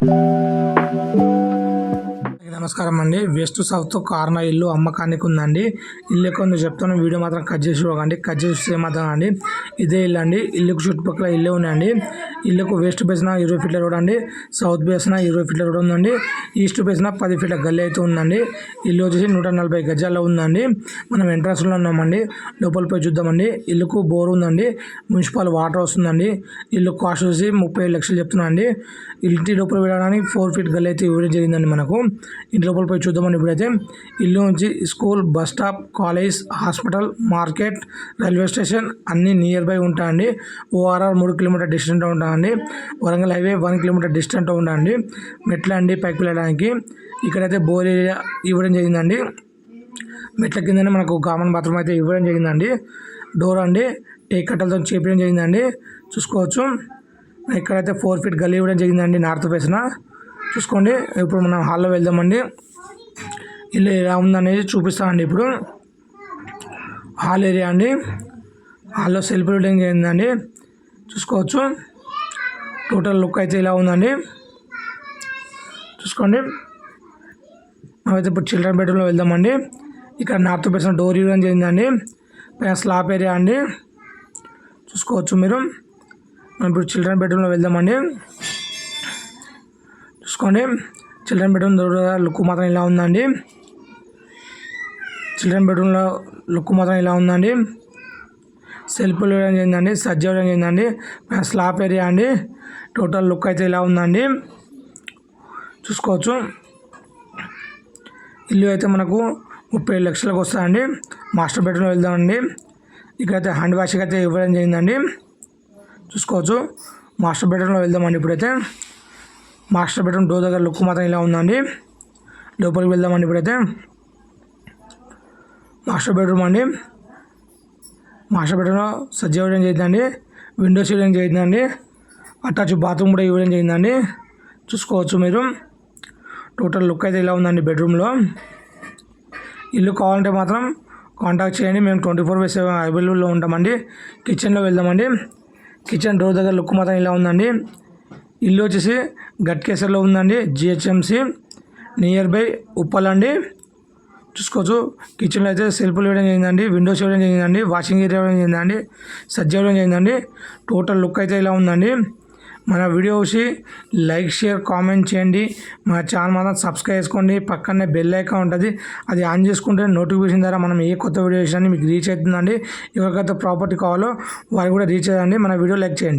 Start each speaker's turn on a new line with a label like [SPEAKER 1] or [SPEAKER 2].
[SPEAKER 1] Thank you. నమస్కారం అండి west south కార్న ఇల్లు అమ్మకానికి ఉందండి. ఇల్లు ఎక్కువ చెప్తాను. వీడియో మాత్రం కట్ చేసి చూడకండి కట్ చేసి చూస్తే మాత్రం అండి. ఇదే ఇల్లు అండి. ఇల్లుకు చుట్టుపక్కల ఇల్లే ఉన్నాయండి. ఇల్లుకు వెస్ట్ బేసిన ఇరవై ఫీట్ల రోడ్ అండి. సౌత్ బేసిన ఇరవై ఫీట్ల రోడ్ ఉందండి. ఈస్ట్ బేసిన పది ఫీట్ల గల్లీ అయితే ఉందండి. ఇల్లు వచ్చేసి నూట నలభై గజాల్లో ఉందండి. మనం ఎంట్రన్స్లో ఉన్నామండి. లోపల పోయి చూద్దామండి. ఇల్లుకు బోర్ ఉందండి. మున్సిపల్ వాటర్ వస్తుందండి. ఇల్లు కాస్ట్ వచ్చి ముప్పై లక్షలు లక్షలు చెప్తున్నానండి. ఇంటి లోపల వెళ్ళడానికి ఫోర్ ఫీట్ గల్లీ అయితే ఇవ్వడం జరిగిందండి మనకు. ఇంటి లోపల పోయి చూద్దామని ఇప్పుడైతే ఇల్లు నుంచి school bus stop college hospital market railway station అన్నీ నియర్ బై ఉంటాయండి. ఓఆర్ఆర్ మూడు కిలోమీటర్ డిస్టెంట్ ఉంటాయండి. Warangal highway one kilometre distant ఉండండి మెట్ల అండి పైకి వెళ్ళడానికి. ఇక్కడైతే బోర్ ఏరియా ఇవ్వడం జరిగిందండి. మెట్ల కిందనే మనకు కామన్ బాత్రూమ్ అయితే ఇవ్వడం జరిగిందండి. డోర్ అండి టేక్ కట్టలతో చేపించడం జరిగిందండి. చూసుకోవచ్చు. ఇక్కడైతే ఫోర్ ఫీట్ గల్లీ ఇవ్వడం జరిగిందండి నార్త్ ఫేస్న. చూసుకోండి. ఇప్పుడు మనం హాల్లో వెళ్దామండి. ఇల్లు ఎలా ఉందనేది చూపిస్తామండి ఇప్పుడు. హాల్ ఏరియా అండి. హాల్లో సెల్ఫ్ బిల్డింగ్ చూసుకోవచ్చు. టోటల్ లుక్ అయితే ఇలా ఉందండి. చూసుకోండి. మనమైతే ఇప్పుడు చిల్డ్రన్ బెడ్రూమ్లో వెళ్దామండి. ఇక్కడ నార్త్ పెట్టిన డోర్ ఇవ్వడం చేయిందండి పైన స్లాబ్ ఏరియా అండి. చూసుకోవచ్చు మీరు. మనం ఇప్పుడు చిల్డ్రన్ బెడ్రూమ్లో వెళ్దామండి. చూసుకోండి. చిల్డ్రన్ బెడ్రూమ్ లుక్ మాత్రం ఇలా ఉందండి. చిల్డ్రన్ బెడ్రూమ్లో లుక్ మాత్రం ఇలా ఉందండి. సెల్ఫ్లు ఇవ్వడం జరిగిందండి సజ్జ ఇవ్వడం జరిగిందండి స్లాబ్ ఏరియా అండి. టోటల్ లుక్ అయితే ఇలా ఉందండి. చూసుకోవచ్చు. ఇల్లు అయితే మనకు ముప్పై ఏడు లక్షలకు వస్తుందండి. మాస్టర్ బెడ్రూమ్లో వెళ్దామండి. ఇక్కడైతే హ్యాండ్ వాష్కి అయితే ఇవ్వడం జరిగిందండి చూసుకోవచ్చు. మాస్టర్ బెడ్రూమ్లో వెళ్దామండి ఇప్పుడైతే. మాస్టర్ బెడ్రూమ్ డోర్ దగ్గర లుక్ మాత్రం ఇలా ఉందండి. లోపలికి వెళ్దామండి ఇప్పుడైతే. మాస్టర్ బెడ్రూమ్ అండి. మాస్టర్ బెడ్రూమ్లో సజ్జ ఇవ్వడం జరిగిందండి. విండోస్ ఇవ్వడం జరిగిందండి. అటాచ్ బాత్రూమ్ కూడా ఇవ్వడం చేయిందండి చూసుకోవచ్చు మీరు. టోటల్ లుక్ అయితే ఇలా ఉందండి బెడ్రూమ్లో. ఇల్లు కావాలంటే మాత్రం కాంటాక్ట్ చేయండి. మేము ట్వంటీ ఫోర్ బై సెవెన్ అవైలబుల్లో ఉంటామండి. కిచెన్లో వెళ్దామండి. కిచెన్ డోర్ దగ్గర లుక్ మాత్రం ఇలా ఉందండి. ఇల్లు వచ్చేసి గట్కేసర్లో ఉందండి. జిహెచ్ఎంసి నియర్ బై ఉప్పల్ అండి చూసుకోవచ్చు. కిచెన్లో అయితే సెల్ఫ్లు ఇవ్వడం జరిగిందండి. విండోస్ ఇవ్వడం జరిగిందండి. వాషింగ్ ఏరియా ఇవ్వడం జరిగిందండి. సజ్జ ఇవ్వడం జరిగిందండి. టోటల్ లుక్ అయితే ఇలా ఉందండి. మన వీడియో చూసి లైక్ షేర్ కామెంట్ చేయండి. మన ఛానల్ మాత్రం సబ్స్క్రైబ్ చేసుకోండి. పక్కనే బెల్ ఐకాన్ ఉంటుంది. అది ఆన్ చేసుకుంటే నోటిఫికేషన్ ద్వారా మనం ఏ కొత్త వీడియో చేసినా మీకు రీచ్ అవుతుందండి. ఎవరికైతే ప్రాపర్టీ కావాలో వారికి కూడా రీచ్ అయ్యండి. మన వీడియో లైక్ చేయండి.